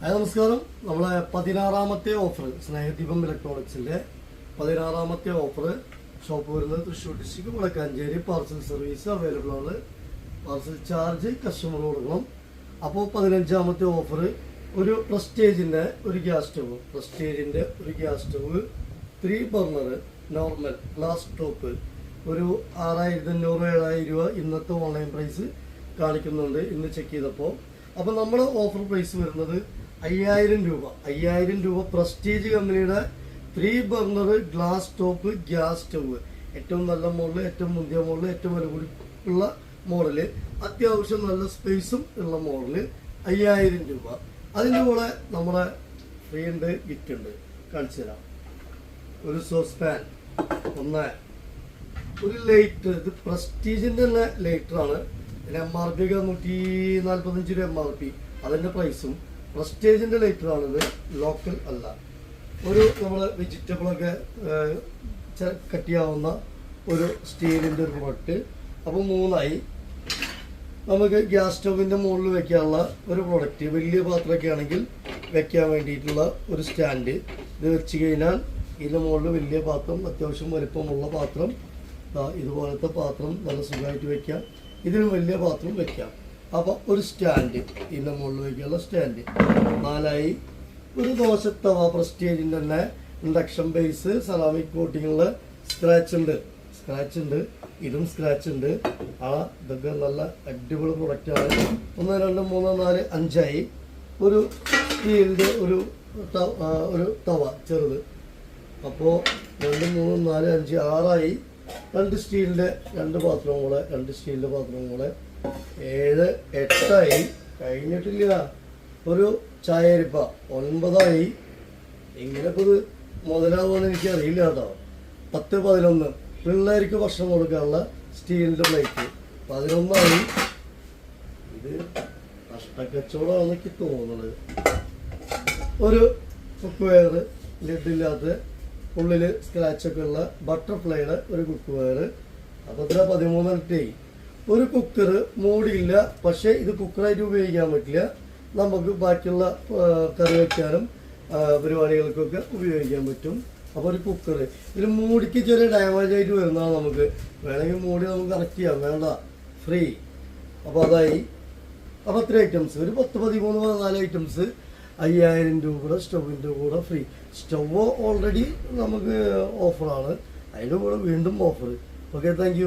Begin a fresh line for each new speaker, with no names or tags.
Hi നമസ്കാരം. നമ്മളെ പതിനാറാമത്തെ ഓഫർ സ്നേഹദീപം ഇലക്ട്രോണിക്സിന്റെ പതിനാറാമത്തെ ഓഫർ ഷോപ്പ് വരുന്നത് Thrissur district Vadakkanchery parcel service available ആണ്. പാർസൽ ചാർജ് കസ്റ്റമർ കൊടുക്കണം അപ്പോൾ പതിനഞ്ചാമത്തെ ഓഫർ ഒരു പ്രസ്റ്റേജിന്റെ ഒരു ഗ്യാസ് സ്റ്റവ്. പ്രസ്റ്റേജിന്റെ ഒരു gas stove three burner normal glass top. ഒരു ആറായിരത്തി അഞ്ഞൂറ് ഏഴായിരം രൂപ ഇന്നത്തെ ഓൺലൈൻ പ്രൈസ് കാണിക്കുന്നുണ്ട്. ഇന്ന് ചെക്ക് ചെയ്തപ്പോൾ അപ്പോൾ നമ്മുടെ ഓഫർ പ്രൈസ് വരുന്നത് അയ്യായിരം രൂപ. അയ്യായിരം രൂപ പ്രസ്റ്റീജ് കമ്പനിയുടെ three burner glass top gas stove ഏറ്റവും നല്ല മോഡൽ ഏറ്റവും മുന്തിയ മോഡൽ ഏറ്റവും വില കൂടി ഉള്ള മോഡൽ അത്യാവശ്യം നല്ല സ്പേസും ഉള്ള മോഡൽ അയ്യായിരം രൂപ. അതിന്റെ കൂടെ നമ്മുടെ ഫ്രീ ഉണ്ട് ഗിഫ്റ്റ് ഉണ്ട്. കാണിച്ചു തരാം. ഒരു സോസ് പാൻ ഒന്ന്. ഒരു ലൈറ്റ് ഇത് പ്രസ്റ്റീജിന്റെ തന്നെ ലൈറ്ററാണ് എം ആർ പി ഒക്കെ നൂറ്റി നാൽപ്പത്തഞ്ച് രൂപ എം ആർ പി അതിന്റെ പ്രൈസും പ്രസ്റ്റേജിന്റെ ലൈറ്റർ ആണിത് ലോക്കൽ അല്ല. ഒരു നമ്മൾ വെജിറ്റബിളൊക്കെ കട്ട് ചെയ്യാവുന്ന ഒരു സ്റ്റീലിന്റെ ഒരു പ്രൊഡക്റ്റ് അപ്പോൾ മൂന്നായി. നമുക്ക് ഗ്യാസ് സ്റ്റോവിന്റെ മുകളിൽ വെക്കാനുള്ള ഒരു പ്രൊഡക്റ്റ് വലിയ പാത്രമൊക്കെ ആണെങ്കിൽ വെക്കാൻ വേണ്ടിയിട്ടുള്ള ഒരു സ്റ്റാൻഡ്. ഇത് വെച്ച് കഴിഞ്ഞാൽ ഇതിന്റെ മുകളിൽ വലിയ പാത്രം അത്യാവശ്യം വലിപ്പമുള്ള പാത്രം. ഇതുപോലത്തെ പാത്രം നല്ല സുഖമായിട്ട് വെക്കാം. ഇതിലും വലിയ പാത്രം വെക്കാം. അപ്പോൾ ഒരു സ്റ്റാൻഡ് ഇതിന്റെ മുകളിൽ വയ്ക്കാനുള്ള സ്റ്റാൻഡ് നാലായി ഒരു ദോശത്തവ പ്രസ്റ്റേജിന്റെ തന്നെ ഇൻഡക്ഷൻ ബേസ് സെറാമിക് കോട്ടിങ്ങുള്ള സ്ക്രാച്ച് ഉണ്ട്. സ്ക്രാച്ച് ഉണ്ട്. ഇതും സ്ക്രാച്ച് ഉണ്ട്. ആ ഇതൊക്കെ നല്ല അടിപൊളി പ്രൊഡക്റ്റ് ആണ്. ഒന്ന് രണ്ട് മൂന്ന് നാല് അഞ്ചായി. ഒരു സ്റ്റീലിന്റെ ഒരു ഒരു തവ ചെറുത്. അപ്പോൾ രണ്ട് മൂന്ന് നാല് അഞ്ച് ആറായി. രണ്ട് സ്റ്റീലിന്റെ രണ്ട് പാത്രവും കൂടെ രണ്ട് സ്റ്റീലിന്റെ പാത്രവും കൂടെ ഏഴ് എട്ടായി. കഴിഞ്ഞിട്ടില്ല. ഒരു ചായരിപ്പ. ഒൻപതായി. എങ്ങനെയൊക്കെ ഇത് മുതലാവുമെന്ന് എനിക്ക് അറിയില്ല കേട്ടോ. പത്ത് പതിനൊന്ന്. പിള്ളേർക്ക് ഭക്ഷണം കൊടുക്കാനുള്ള സ്റ്റീലിന്റെ പ്ലേറ്റ് പതിനൊന്നായി. ഇത് നഷ്ടക്കച്ചവടമാണെന്ന് എനിക്ക് തോന്നുന്നത് ഒരു കുക്ക് വെയർ ലിഡില്ലാത്ത ഉള്ളിൽ സ്ക്രാച്ചൊക്കെ ഉള്ള ബട്ടർഫ്ലൈയുടെ ഒരു കുക്ക് വെയർ അപ്പോൾ ഇതിൽ പതിമൂന്നിരട്ടി ഒരു കുക്കർ മൂടിയില്ല പക്ഷേ ഇത് കുക്കറായിട്ട് ഉപയോഗിക്കാൻ പറ്റില്ല. നമുക്ക് ബാക്കിയുള്ള കറി വയ്ക്കാനും പരിപാടികൾക്കൊക്കെ ഉപയോഗിക്കാൻ പറ്റും. അപ്പോൾ ഒരു കുക്കർ ഇതിൽ മൂടിക്ക് ചെറിയ ഡാമേജ് ആയിട്ട് വരുന്നതാണ് നമുക്ക്. വേണമെങ്കിൽ മൂടി നമുക്ക് കറക്റ്റ് ചെയ്യാം. വേണ്ട. ഫ്രീ അപ്പോൾ അതായി. അപ്പോൾ അത്ര ഐറ്റംസ് ഒരു പത്ത് പതിമൂന്ന് പതിനാല് ഐറ്റംസ് അയ്യായിരം രൂപയുടെ സ്റ്റൗവിന്റെ കൂടെ ഫ്രീ. സ്റ്റവ് ഓൾറെഡി നമുക്ക് ഓഫറാണ് അതിന്റെ കൂടെ വീണ്ടും ഓഫർ ഓക്കെ താങ്ക്